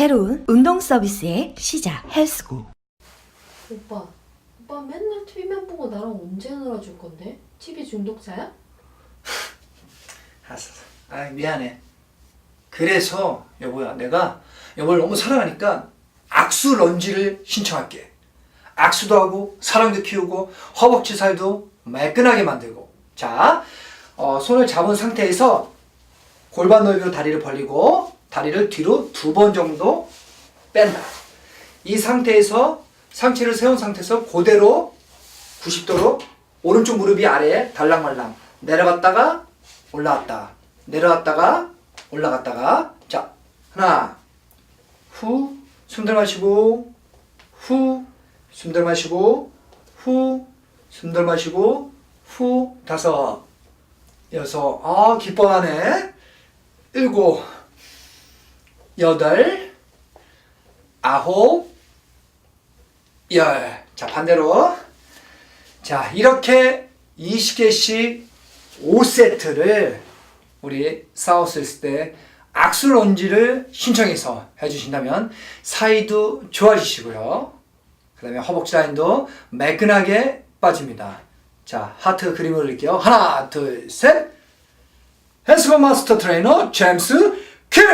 새로운 운동 서비스의 시작 헬스고 오빠, 오빠 맨날 TV만 보고 나랑 언제 놀아줄 건데? TV 중독자야? 알았어. 아 미안해. 그래서 여보야 내가 여보를 너무 사랑하니까 악수 런지를 신청할게. 악수도 하고 사랑도 키우고 허벅지 살도 매끈하게 만들고. 자, 어, 손을 잡은 상태에서 골반 넓이로 다리를 벌리고 다리를 뒤로 두 번 정도 뺀다. 이 상태에서 상체를 세운 상태에서 그대로 90도로 오른쪽 무릎이 아래에 달랑말랑 내려갔다가 올라왔다. 내려왔다가 올라갔다가 자 하나 후 숨들 마시고 후 숨들 마시고 후 숨들 마시고 후 다섯 여섯. 아 기뻐하네. 일곱 여덟 아홉 열 자 반대로 자 이렇게 20개씩 5세트를 우리 싸웠을 때 악수 런지를 신청해서 해주신다면 사이도 좋아지시고요. 그 다음에 허벅지 라인도 매끈하게 빠집니다. 자, 하트 그림을 그릴게요. 하나, 둘, 셋. 헬스건 마스터 트레이너 제임스 킬!